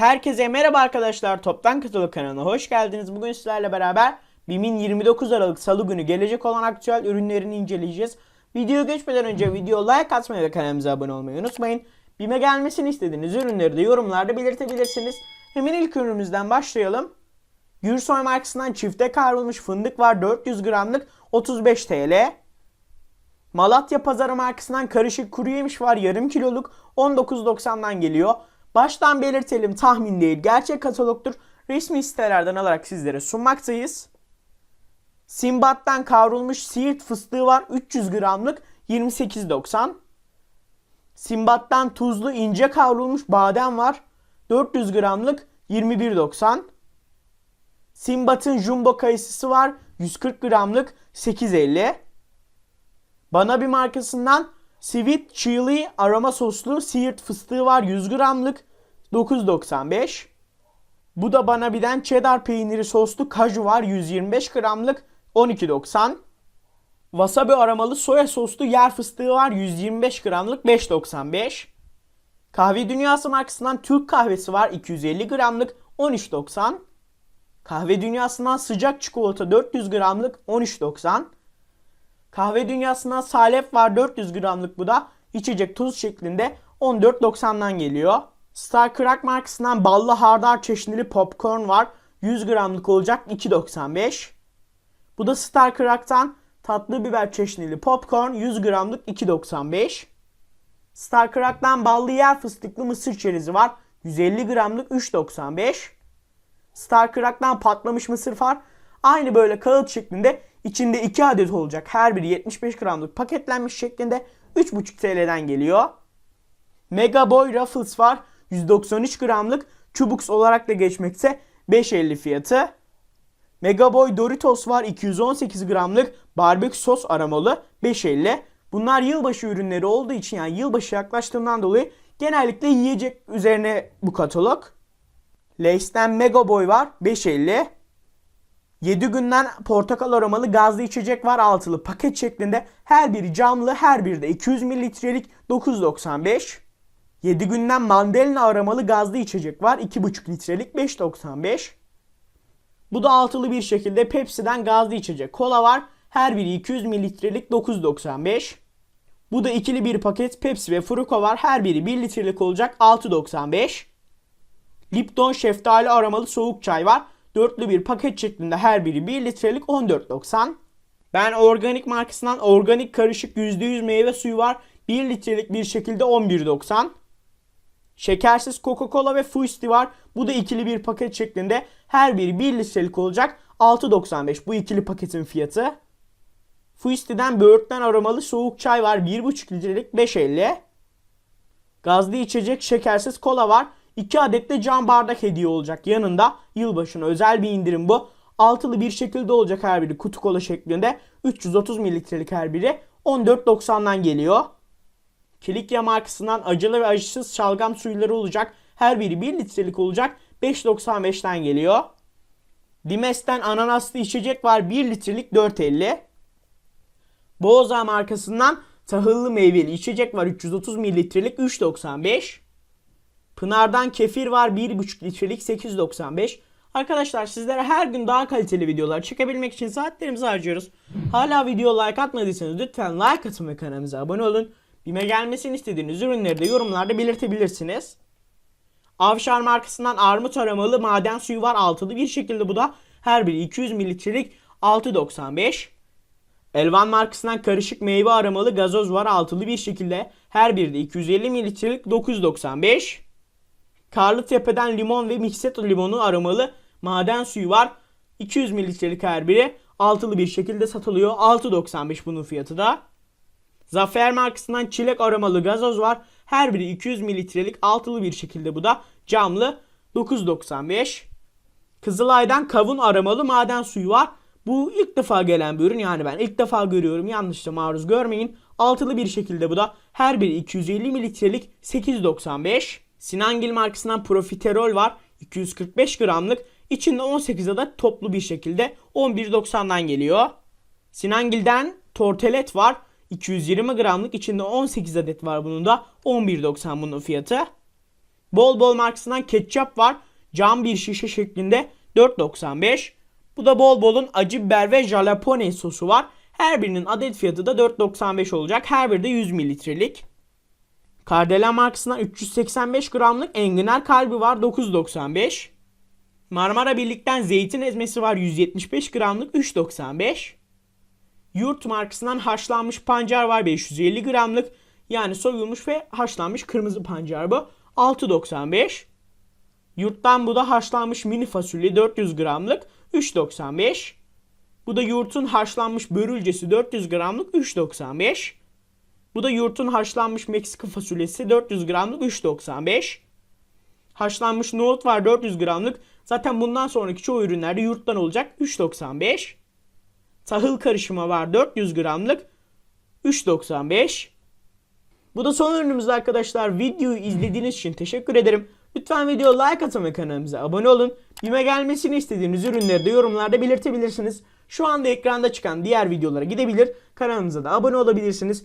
Herkese merhaba arkadaşlar. Toptan Katılık kanalına hoş geldiniz. Bugün sizlerle beraber BİM'in 29 Aralık Salı günü gelecek olan aktüel ürünlerini inceleyeceğiz. Videoya geçmeden önce video like atmayı ve kanalımıza abone olmayı unutmayın. BİM'e gelmesini istediğiniz ürünleri de yorumlarda belirtebilirsiniz. Hemen ilk ürünümüzden başlayalım. Gürsoy markasından çifte kavrulmuş fındık var 400 gramlık 35 TL. Malatya Pazarı markasından karışık kuru yemiş var yarım kiloluk 19.90'dan geliyor. Baştan belirtelim tahmin değil gerçek katalogdur. Resmi sitelerden alarak sizlere sunmaktayız. Simbat'tan kavrulmuş siirt fıstığı var 300 gramlık 28.90. Simbat'tan tuzlu ince kavrulmuş badem var 400 gramlık 21.90. Simbat'ın jumbo kayısısı var 140 gramlık 8.50. Bana bir markasından Sweet Chili aroma soslu siirt fıstığı var 100 gramlık 9.95. Bu da bana birden cheddar peyniri soslu kaju var 125 gramlık 12.90. Wasabi aromalı soya soslu yer fıstığı var 125 gramlık 5.95. Kahve Dünyası markasından Türk kahvesi var 250 gramlık 13.90. Kahve Dünyası'ndan sıcak çikolata 400 gramlık 13.90. Kahve Dünyası'ndan salep var 400 gramlık bu da içecek tuz şeklinde 14.90'dan geliyor. Star Crack markasından ballı hardal çeşnili popcorn var 100 gramlık olacak 2.95. Bu da Star Crack'tan tatlı biber çeşnili popcorn 100 gramlık 2.95. Star Crack'tan ballı yer fıstıklı mısır çerezi var 150 gramlık 3.95. Star Crack'tan patlamış mısır var. Aynı böyle kağıt şeklinde içinde 2 adet olacak. Her biri 75 gramlık paketlenmiş şeklinde 3,5 TL'den geliyor. Mega Boy Ruffles var. 193 gramlık çubuks olarak da geçmekte 5.50 fiyatı. Mega Boy Doritos var 218 gramlık barbekü sos aromalı 5.50. Bunlar yılbaşı ürünleri olduğu için yani yılbaşı yaklaştığından dolayı genellikle yiyecek üzerine bu katalog. Lay's'ten Mega Boy var 5.50. 7 günden portakal aromalı gazlı içecek var altılı paket şeklinde. Her biri camlı, her biri de 200 mililitrelik 9.95. 7 günden mandalina aromalı gazlı içecek var 2.5 litrelik 5.95. Bu da altılı bir şekilde Pepsi'den gazlı içecek. Kola var. Her biri 200 mililitrelik 9.95. Bu da ikili bir paket Pepsi ve Fruko var. Her biri 1 litrelik olacak 6.95. Lipton şeftali aromalı soğuk çay var. Dörtlü bir paket şeklinde her biri 1 litrelik 14.90. Ben organik markasından organik karışık %100 meyve suyu var. 1 litrelik bir şekilde 11.90. Şekersiz Coca-Cola ve Fuisti var. Bu da ikili bir paket şeklinde. Her biri 1 litrelik olacak. 6.95 bu ikili paketin fiyatı. Fuisti'den böğürtlen aromalı soğuk çay var. 1.5 litrelik 5.50. Gazlı içecek şekersiz kola var. 2 adet de cam bardak hediye olacak yanında. Yılbaşına özel bir indirim bu. Altılı bir şekilde olacak her biri kutu kola şeklinde. 330 mililitrelik her biri 14.90'dan geliyor. Kilikya markasından acılı ve acısız şalgam suyuları olacak. Her biri 1 litrelik olacak. 5.95'ten geliyor. Dimes'ten ananaslı içecek var 1 litrelik 4.50. Boza markasından tahıllı meyveli içecek var 330 mililitrelik 3.95. Pınar'dan kefir var 1.5 litrelik 8.95. Arkadaşlar sizlere her gün daha kaliteli videolar çekebilmek için saatlerimizi harcıyoruz. Hala video like atmadıysanız lütfen like atın ve kanalımıza abone olun. Bime gelmesini istediğiniz ürünleri de yorumlarda belirtebilirsiniz. Avşar markasından armut aromalı maden suyu var altılı bir şekilde bu da her biri 200 mililitrelik 6.95. Elvan markasından karışık meyve aromalı gazoz var altılı bir şekilde her biri de 250 mililitrelik 9.95. Karlıtepe'den limon ve mikseto limonu aromalı maden suyu var. 200 mililitrelik her biri altılı bir şekilde satılıyor. 6.95 bunun fiyatı da. Zafer markasından çilek aromalı gazoz var. Her biri 200 mililitrelik altılı bir şekilde bu da camlı 9.95. Kızılay'dan kavun aromalı maden suyu var. Bu ilk defa gelen bir ürün yani ben ilk defa görüyorum yanlışla maruz görmeyin. Altılı bir şekilde bu da her biri 250 mililitrelik 8.95. Sinangil markasından profiterol var 245 gramlık. İçinde 18 adet toplu bir şekilde 11.90'dan geliyor. Sinangil'den tortelet var 220 gramlık içinde 18 adet var bunun da 11.90 bunun fiyatı. Bol bol markasından ketçap var. Cam bir şişe şeklinde 4.95. Bu da bol bolun acı biber ve jalapeno sosu var. Her birinin adet fiyatı da 4.95 olacak. Her biri de 100 mililitrelik. Kardelen markasından 385 gramlık enginar kalbi var 9.95. Marmara Birlik'ten zeytin ezmesi var 175 gramlık 3.95. Yurt markasından haşlanmış pancar var 550 gramlık. Yani soyulmuş ve haşlanmış kırmızı pancar bu. 6.95. Yurttan bu da haşlanmış mini fasulye 400 gramlık 3.95. Bu da yurtun haşlanmış börülcesi 400 gramlık 3.95. Bu da yurtun haşlanmış Meksika fasulyesi 400 gramlık 3.95. Haşlanmış nohut var 400 gramlık. Zaten bundan sonraki çoğu ürünlerde yurttan olacak 3.95. Tahıl karışımı var 400 gramlık 3.95. Bu da son ürünümüz arkadaşlar. Videoyu izlediğiniz için teşekkür ederim. Lütfen video like atın ve kanalımıza abone olun. Bime gelmesini istediğiniz ürünleri de yorumlarda belirtebilirsiniz. Şu anda ekranda çıkan diğer videolara gidebilir. Kanalımıza da abone olabilirsiniz.